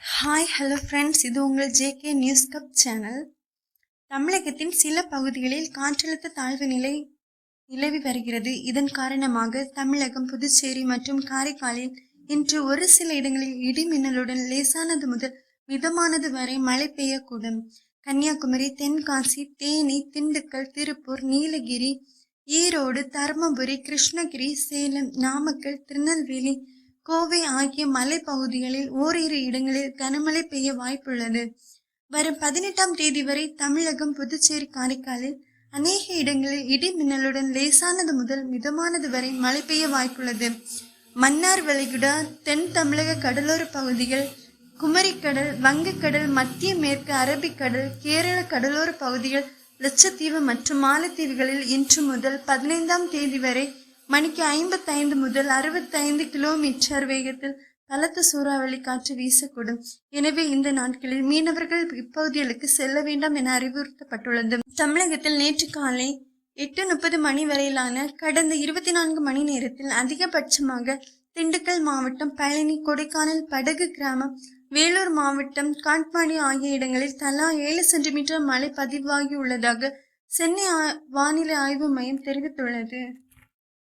Hi hello friends இது உங்கள் JK news cup channel தமிழகத்தின் சில பகுதிகளில் காற்றழுத்த தாழ்வு நிலை நிலவி வருகிறது. இதன் காரணமாக தமிழகம் புதுச்சேரி மற்றும் காரைக்காலில் இன்று ஒரு சில இடங்களில் இடி மின்னலுடன் லேசானது முதல் மிதமானது வரை மழை பெய்யக்கூடும். கன்னியாகுமரி தென்காசி தேனி திண்டுக்கல் திருப்பூர் நீலகிரி ஈரோடு தருமபுரி கிருஷ்ணகிரி சேலம் நாமக்கல் திருநெல்வேலி கோவை ஆகிய மலைப்பகுதிகளில் ஓரிரு இடங்களில் கனமழை பெய்ய வாய்ப்புள்ளது. வரும் பதினெட்டாம் தேதி வரை தமிழகம் புதுச்சேரி காரைக்காலில் அநேக இடங்களில் இடி மின்னலுடன் லேசானது முதல் மிதமானது வரை மழை பெய்ய வாய்ப்புள்ளது. மன்னார் வளைகுடா தென் தமிழக கடலோர பகுதிகள் குமரிக்கடல் வங்கக்கடல் மத்திய மேற்கு அரபிக்கடல் கேரள கடலோர பகுதிகள் லட்சத்தீவு மற்றும் மாலத்தீவுகளில் இன்று முதல் பதினைந்தாம் தேதி வரை மணிக்கு ஐம்பத்தைந்து முதல் அறுபத்தைந்து கிலோமீட்டர் வேகத்தில் பலத்த சூறாவளி காற்று வீசக்கூடும். எனவே இந்த நாட்களில் மீனவர்கள் இப்பகுதிகளுக்கு செல்ல வேண்டாம் என அறிவுறுத்தப்பட்டுள்ளது. தமிழகத்தில் நேற்று காலை எட்டு முப்பது மணி வரையிலான கடந்த இருபத்தி நான்கு மணி நேரத்தில் அதிகபட்சமாக திண்டுக்கல் மாவட்டம் பழனி கொடைக்கானல் படகு கிராமம் வேலூர் மாவட்டம் காட்பாடி ஆகிய இடங்களில் தலா ஏழு சென்டிமீட்டர் மழை பதிவாகியுள்ளதாக சென்னை வானிலை ஆய்வு மையம் தெரிவித்துள்ளது.